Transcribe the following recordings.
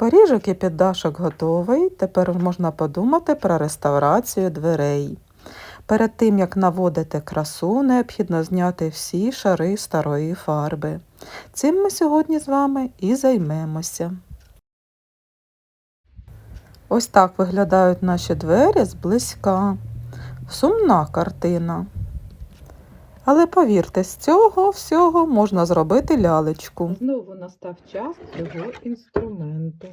Поріжок і піддашок готовий. Тепер можна подумати про реставрацію дверей. Перед тим, як наводити красу, необхідно зняти всі шари старої фарби. Цим ми сьогодні з вами і займемося. Ось так виглядають наші двері зблизька. Сумна картина. Але повірте, з цього всього можна зробити лялечку. Знову настав час цього інструменту.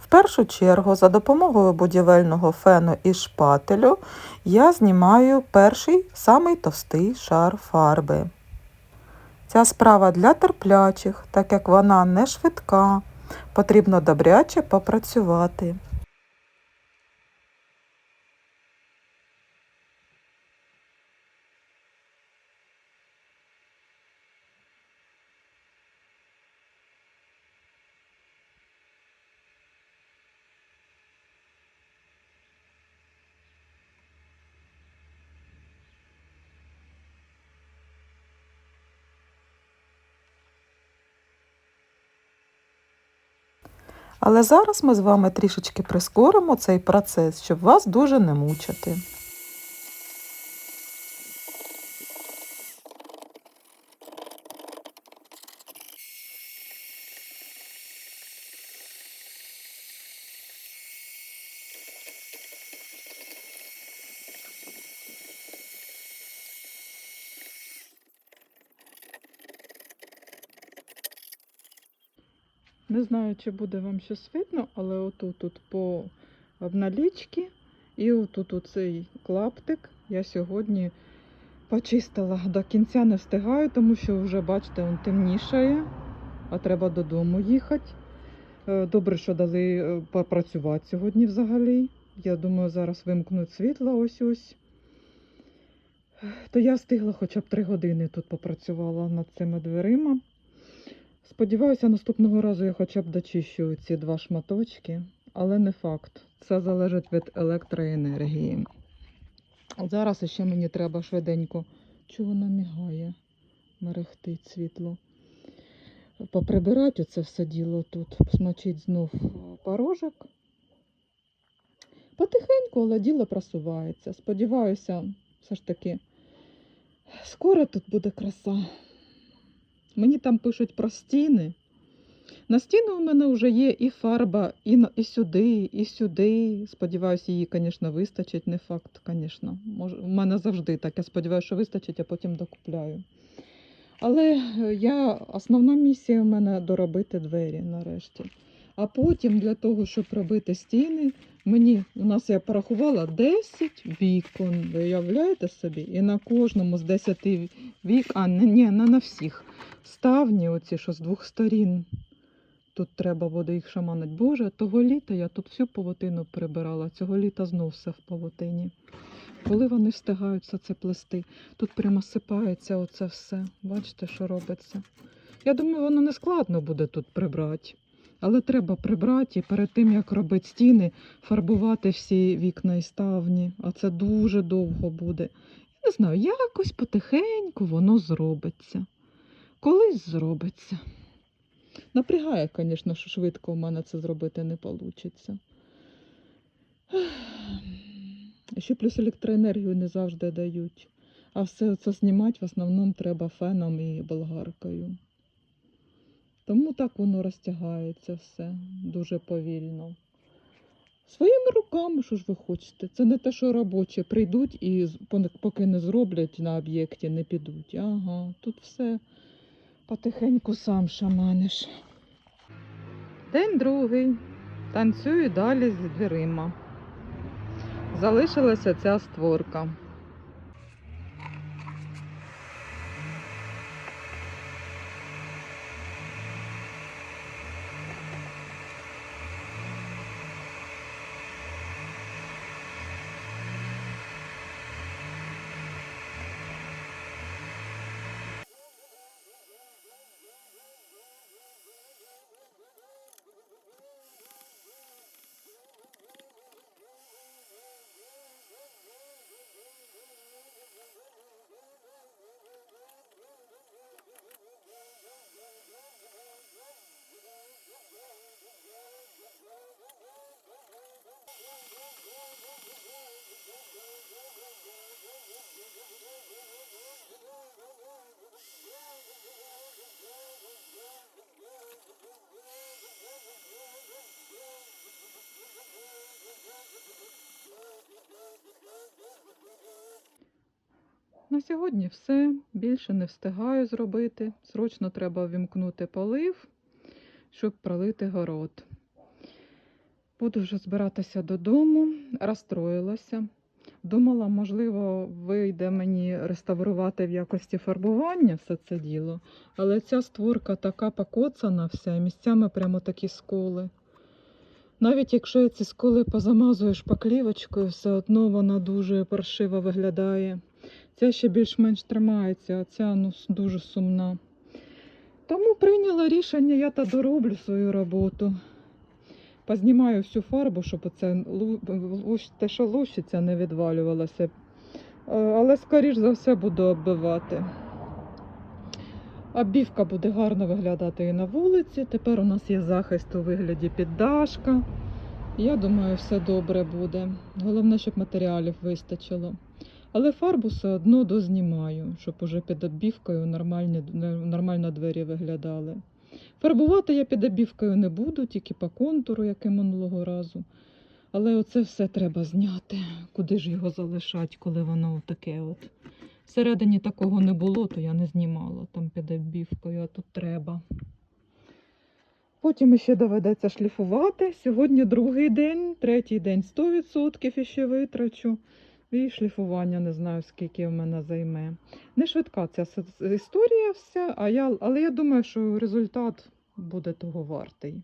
В першу чергу, за допомогою будівельного фену і шпателю, я знімаю перший самий товстий шар фарби. Ця справа для терплячих, так як вона не швидка, потрібно добряче попрацювати. Але зараз ми з вами трішечки прискоримо цей процес, щоб вас дуже не мучити. Не знаю, чи буде вам щось видно, але отут тут по обналічці і отут оцей клаптик я сьогодні почистила. До кінця не встигаю, тому що вже, бачите, він темнішає, а треба додому їхати. Е, Добре, що дали е, попрацювати сьогодні взагалі. Я думаю, зараз вимкнуть світло ось ось. То я встигла хоча б три години тут попрацювала над цими дверима. Сподіваюся, наступного разу я хоча б дочищу ці два шматочки, але не факт. Це залежить від електроенергії. Зараз ще мені треба швиденько. Чого вона мігає? Мерехтить світло. Поприбирати оце все діло тут, смочить знов порожок. Потихеньку, але діло просувається. Сподіваюся, все ж таки, скоро тут буде краса. Мені там пишуть про стіни. На стіну у мене вже є і фарба, і, і сюди, і сюди. Сподіваюся, її, звісно, вистачить. Не факт, звісно. У мене завжди так. Я сподіваюся, що вистачить, а потім докупляю. Але е, я, основна місія в мене доробити двері нарешті. А потім для того, щоб робити стіни, мені у нас я порахувала 10 вікон. Ви уявляєте собі? І на кожному з 10 вік, а ні, не на всіх. Ставні оці, що з двох сторін. Тут треба буде їх шаманить. Боже, того літа я тут всю павутину прибирала. Цього літа знов все в павутині. Коли вони встигають все це плести, тут прямо сипається оце все. Бачите, що робиться. Я думаю, воно не складно буде тут прибрати. Але треба прибрати і перед тим, як робити стіни, фарбувати всі вікна і ставні. А це дуже довго буде. Не знаю, якось потихеньку воно зробиться. Колись зробиться. Напрягає, звісно, що швидко в мене це зробити не вийде. Ще плюс електроенергію не завжди дають. А все це знімати в основному треба феном і болгаркою. Тому так воно розтягається все дуже повільно. Своїми руками, що ж ви хочете? Це не те, що робочі прийдуть і поки не зроблять на об'єкті, не підуть. Ага, тут все потихеньку сам шаманиш. День другий. Танцюю далі з дверима. Залишилася ця створка. На сьогодні все. Більше не встигаю зробити. Срочно треба вімкнути полив, щоб пролити город. Буду вже збиратися додому, розстроїлася. Думала, можливо, вийде мені реставрувати в якості фарбування все це діло. Але ця створка така покоцана вся, місцями прямо такі сколи. Навіть якщо ці сколи позамазуєш шпаклівочкою, все одно вона дуже паршиво виглядає. Ця ще більш-менш тримається, а ця ну, дуже сумна. Тому прийняла рішення, я та дороблю свою роботу. Познімаю всю фарбу, щоб оце, те, що лущиться, не відвалювалося. Е, Але, скоріш за все, буду оббивати. Оббівка буде гарно виглядати і на вулиці. Тепер у нас є захист у вигляді піддашка. Я думаю, все добре буде. Головне, щоб матеріалів вистачило. Але фарбу все одно дознімаю, щоб уже під оббівкою нормальні, нормально двері виглядали. Фарбувати я під оббівкою не буду, тільки по контуру, як і минулого разу. Але оце все треба зняти. Куди ж його залишати, коли воно таке от. Всередині такого не було, то я не знімала там під оббівкою, а тут треба. Потім ще доведеться шліфувати. Сьогодні другий день, третій день 100% іще витрачу. І шліфування не знаю, скільки в мене займе. Не швидка ця історія вся, а я, але я думаю, що результат буде того вартий.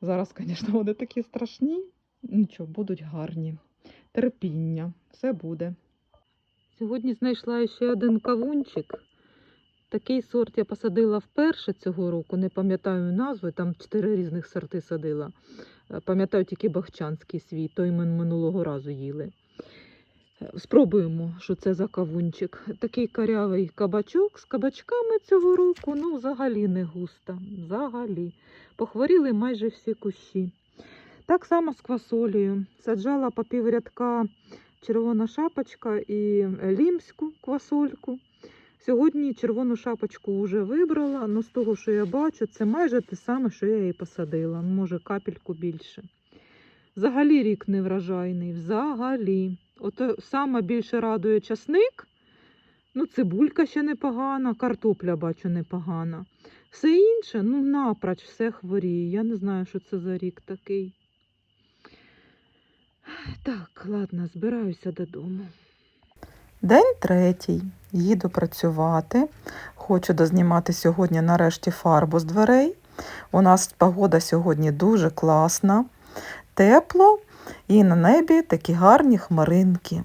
Зараз, звісно, вони такі страшні. Нічого, будуть гарні. Терпіння, все буде. Сьогодні знайшла ще один кавунчик. Такий сорт я посадила вперше цього року, не пам'ятаю назву, там чотири різних сорти садила. Пам'ятаю тільки бахчанський свій, той ми минулого разу їли. Спробуємо, що це за кавунчик. Такий карявий кабачок з кабачками цього року, ну, взагалі не густо. Взагалі. Похворіли майже всі кущі. Так само з квасолею. Саджала по піврядка червона шапочка і лімську квасольку. Сьогодні червону шапочку вже вибрала, але з того, що я бачу, це майже те саме, що я її посадила. ну, Може, капельку більше. Взагалі рік не вражайний. Взагалі. Ото саме більше радує часник. Ну, цибулька ще непогана, картопля бачу непогана. Все інше, ну, напроч, все хворіє. Я не знаю, що це за рік такий. Так, ладно, збираюся додому. День третій. Їду працювати. Хочу дознімати сьогодні нарешті фарбу з дверей. У нас погода сьогодні дуже класна, тепло і на небі такі гарні хмаринки.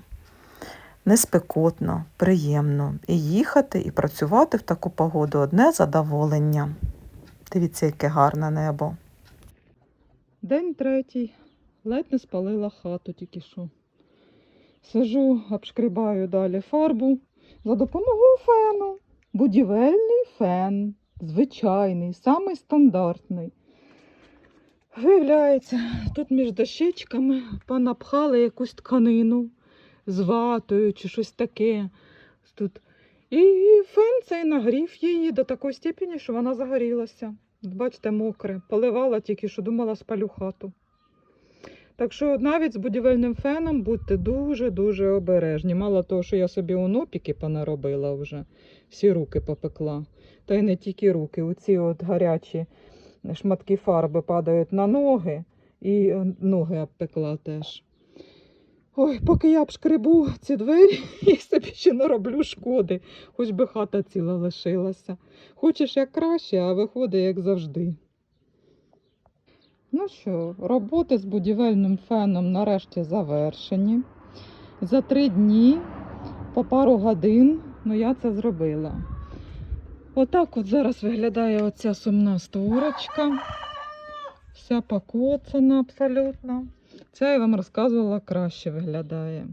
Неспекотно, приємно. І їхати, і працювати в таку погоду одне задоволення. Дивіться, яке гарне небо. День третій. Ледь не спалила хату тільки що. Сижу, обшкрібаю далі фарбу за допомогою фену. Будівельний фен. Звичайний, самий стандартний. Виявляється, тут між дощечками понапхали якусь тканину з ватою чи щось таке. Тут. І фен цей нагрів її до такої степені, що вона загорілася. Бачите, мокре. Поливала тільки, що думала спалю хату. Так що навіть з будівельним феном будьте дуже-дуже обережні. Мало того, що я собі онопіки понаробила вже, всі руки попекла. Та й не тільки руки. Оці от гарячі шматки фарби падають на ноги, і е, ноги обпекла теж. Ой, поки я обшкребу ці двері, я собі ще нароблю шкоди, хоч би хата ціла лишилася. Хочеш як краще, а виходить як завжди. Ну що, роботи з будівельним феном нарешті завершені. За три дні по пару годин ну, я це зробила. Отак от зараз виглядає оця сумна створочка. Вся покоцана абсолютно. Це я вам розказувала, краще виглядає.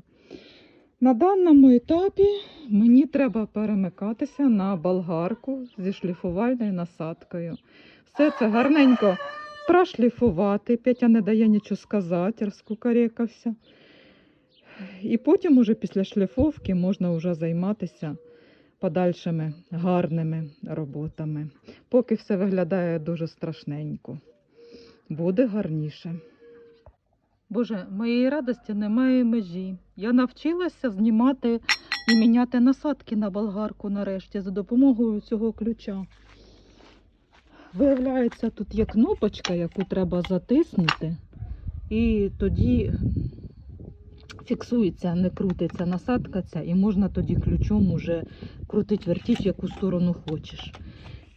На даному етапі мені треба перемикатися на болгарку зі шліфувальною насадкою. Все це гарненько прошліфувати. Петя не дає нічого сказати, розкукарекався. І потім уже після шліфовки можна вже займатися подальшими гарними роботами. Поки все виглядає дуже страшненько. Буде гарніше. Боже, моєї радості немає межі. Я навчилася знімати і міняти насадки на болгарку нарешті за допомогою цього ключа. Виявляється, тут є кнопочка, яку треба затиснути, і тоді фіксується, не крутиться насадка ця, і можна тоді ключом уже крутить вертіть, яку сторону хочеш.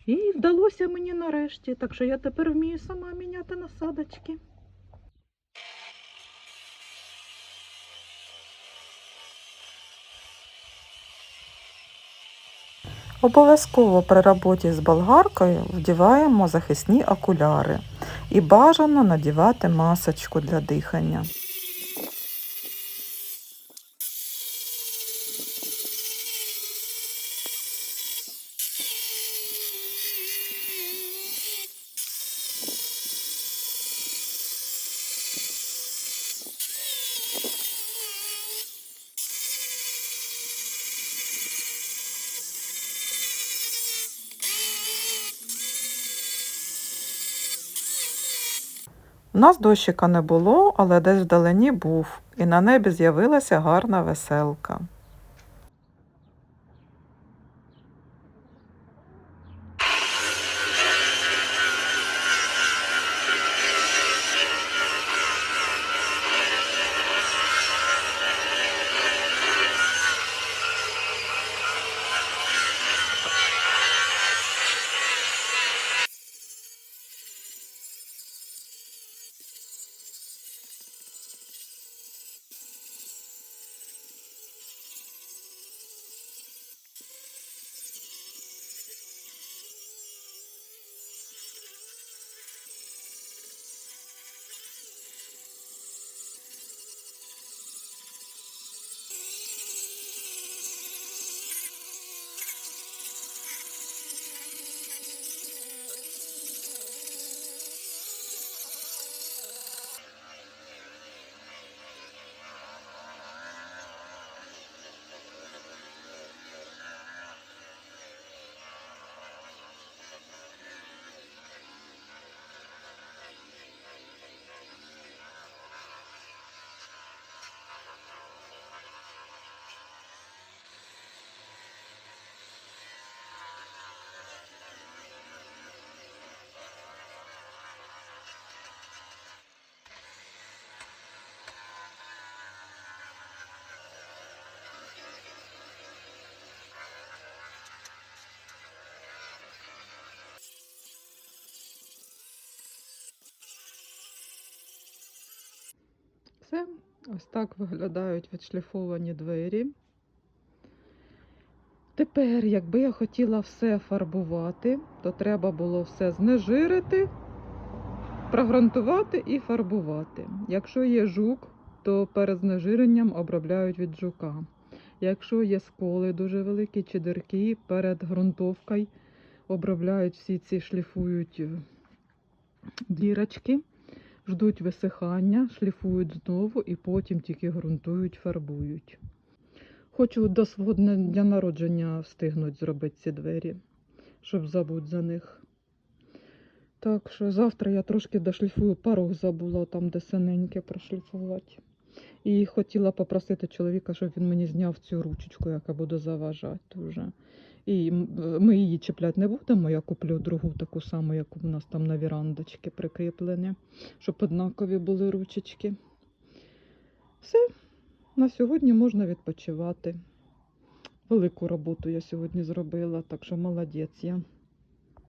І вдалося мені нарешті, так що я тепер вмію сама міняти насадочки. Обов'язково при роботі з болгаркою вдіваємо захисні окуляри і бажано надівати масочку для дихання. У нас дощика не було, але десь вдалині був, і на небі з'явилася гарна веселка. Все, ось так виглядають відшліфовані двері. Тепер, якби я хотіла все фарбувати, то треба було все знежирити, прогрунтувати і фарбувати. Якщо є жук, то перед знежиренням обробляють від жука. Якщо є сколи дуже великі чи дирки, перед ґрунтовкою обробляють всі ці шліфують е, дірочки ждуть висихання, шліфують знову і потім тільки ґрунтують, фарбують. Хочу до свого дня народження встигнуть зробити ці двері, щоб забути за них. Так що завтра я трошки дошліфую порог забула, там де синеньке прошліфувати. І хотіла попросити чоловіка, щоб він мені зняв цю ручечку, яка буде заважати вже. І ми її чіпляти не будемо. Я куплю другу таку саму, як у нас там на вірандочці прикріплені, щоб однакові були ручечки. Все, на сьогодні можна відпочивати. Велику роботу я сьогодні зробила, так що молодець я.